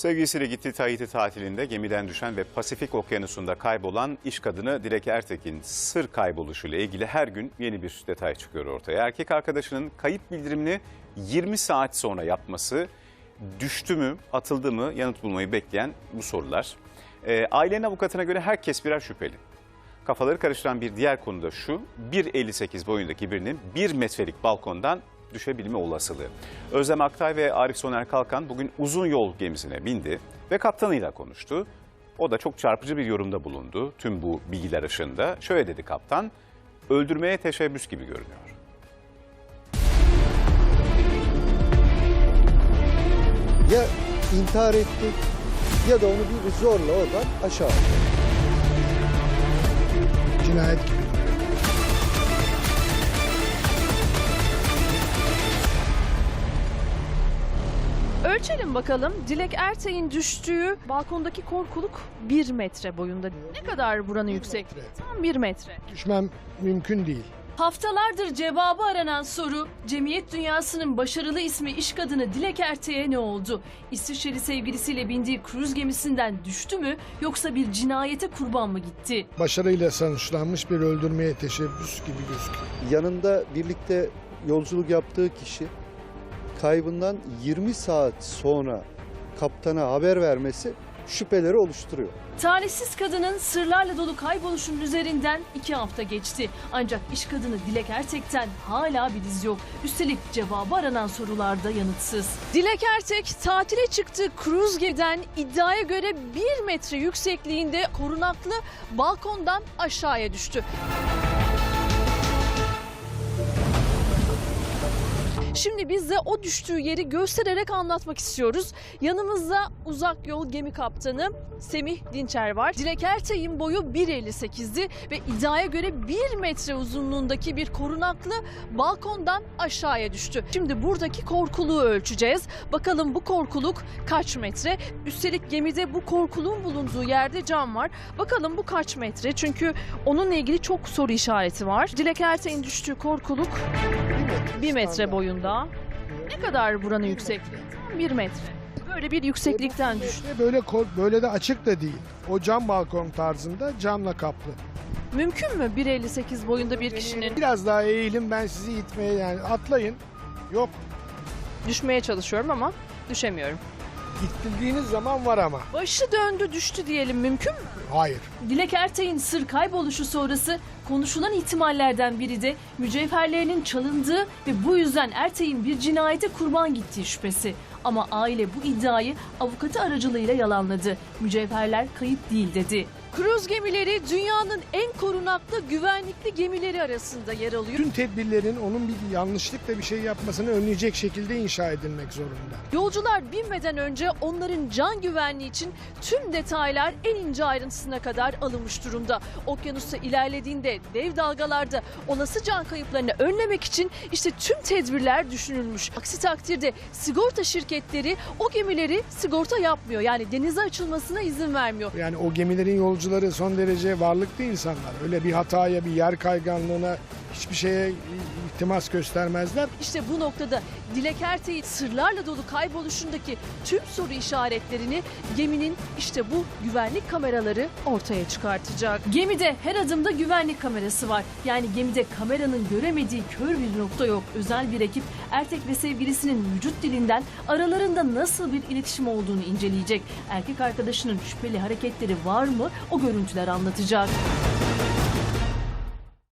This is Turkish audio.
Sevgilisiyle gittiği Tahiti tatilinde gemiden düşen ve Pasifik Okyanusu'nda kaybolan iş kadını Dilek Ertekin sır kayboluşuyla ilgili her gün yeni bir detay çıkıyor ortaya. Erkek arkadaşının kayıp bildirimini 20 saat sonra yapması düştü mü, atıldı mı yanıt bulmayı bekleyen bu sorular. Ee, ailenin avukatına göre herkes birer şüpheli. Kafaları karıştıran bir diğer konu da şu, 1.58 boyundaki birinin 1 metrelik balkondan düşebilme olasılığı. Özlem Aktay ve Arif Soner Kalkan bugün uzun yol gemisine bindi ve kaptanıyla konuştu. O da çok çarpıcı bir yorumda bulundu tüm bu bilgiler ışığında. Şöyle dedi kaptan, öldürmeye teşebbüs gibi görünüyor. Ya intihar etti ya da onu bir zorla oradan aşağı attı. Cinayet gibi. Ölçelim bakalım. Dilek Ertay'ın düştüğü balkondaki korkuluk 1 metre boyunda. Ne kadar buranın yüksek? metre. Tam 1 metre. Düşmem mümkün değil. Haftalardır cevabı aranan soru, cemiyet dünyasının başarılı ismi iş kadını Dilek Erte'ye ne oldu? İsviçreli sevgilisiyle bindiği kruz gemisinden düştü mü yoksa bir cinayete kurban mı gitti? Başarıyla sonuçlanmış bir öldürmeye teşebbüs gibi gözüküyor. Yanında birlikte yolculuk yaptığı kişi kaybından 20 saat sonra kaptana haber vermesi şüpheleri oluşturuyor. Talihsiz kadının sırlarla dolu kayboluşunun üzerinden iki hafta geçti. Ancak iş kadını Dilek Ertek'ten hala bir iz yok. Üstelik cevabı aranan sorularda yanıtsız. Dilek Ertek tatile çıktığı kruz gemiden iddiaya göre 1 metre yüksekliğinde korunaklı balkondan aşağıya düştü. Şimdi biz de o düştüğü yeri göstererek anlatmak istiyoruz. Yanımızda uzak yol gemi kaptanı Semih Dinçer var. Dilek Ertay'ın boyu 1.58'di ve iddiaya göre 1 metre uzunluğundaki bir korunaklı balkondan aşağıya düştü. Şimdi buradaki korkuluğu ölçeceğiz. Bakalım bu korkuluk kaç metre? Üstelik gemide bu korkuluğun bulunduğu yerde cam var. Bakalım bu kaç metre? Çünkü onunla ilgili çok soru işareti var. Dilek Ertay'ın düştüğü korkuluk Bir metre. 1 metre standart. Boyunda. Ne kadar buranın yüksekliği? Tam 1 metre. Böyle bir yükseklikten E, düştü. metre Böyle böyle de açık da değil. O cam balkon tarzında camla kaplı. Mümkün mü 1.58 boyunda bir kişinin Biraz daha eğilin ben sizi itmeye yani atlayın. Yok düşmeye çalışıyorum ama düşemiyorum. İttirdiğiniz zaman var ama. Başı döndü düştü diyelim mümkün mü? Hayır. Dilek Ertay'ın sır kayboluşu sonrası konuşulan ihtimallerden biri de mücevherlerinin çalındığı ve bu yüzden Ertay'ın bir cinayete kurban gittiği şüphesi. Ama aile bu iddiayı avukatı aracılığıyla yalanladı. Mücevherler kayıp değil dedi. Kruz gemileri dünyanın en korunaklı güvenlikli gemileri arasında yer alıyor. Tüm tedbirlerin onun bir yanlışlıkla bir şey yapmasını önleyecek şekilde inşa edilmek zorunda. Yolcular binmeden önce onların can güvenliği için tüm detaylar en ince ayrıntısına kadar alınmış durumda. Okyanusta ilerlediğinde dev dalgalarda olası can kayıplarını önlemek için işte tüm tedbirler düşünülmüş. Aksi takdirde sigorta şirketleri o gemileri sigorta yapmıyor. Yani denize açılmasına izin vermiyor. Yani o gemilerin yolcuları son derece varlıklı insanlar. Öyle bir hataya, bir yer kayganlığına hiçbir şeye ihtimas göstermezler. İşte bu noktada Dilek Ertay'ın sırlarla dolu kayboluşundaki tüm soru işaretlerini geminin işte bu güvenlik kameraları ortaya çıkartacak. Gemide her adımda güvenlik kamerası var. Yani gemide kameranın göremediği kör bir nokta yok. Özel bir ekip Ertek ve sevgilisinin vücut dilinden aralarında nasıl bir iletişim olduğunu inceleyecek. Erkek arkadaşının şüpheli hareketleri var mı o görüntüler anlatacak.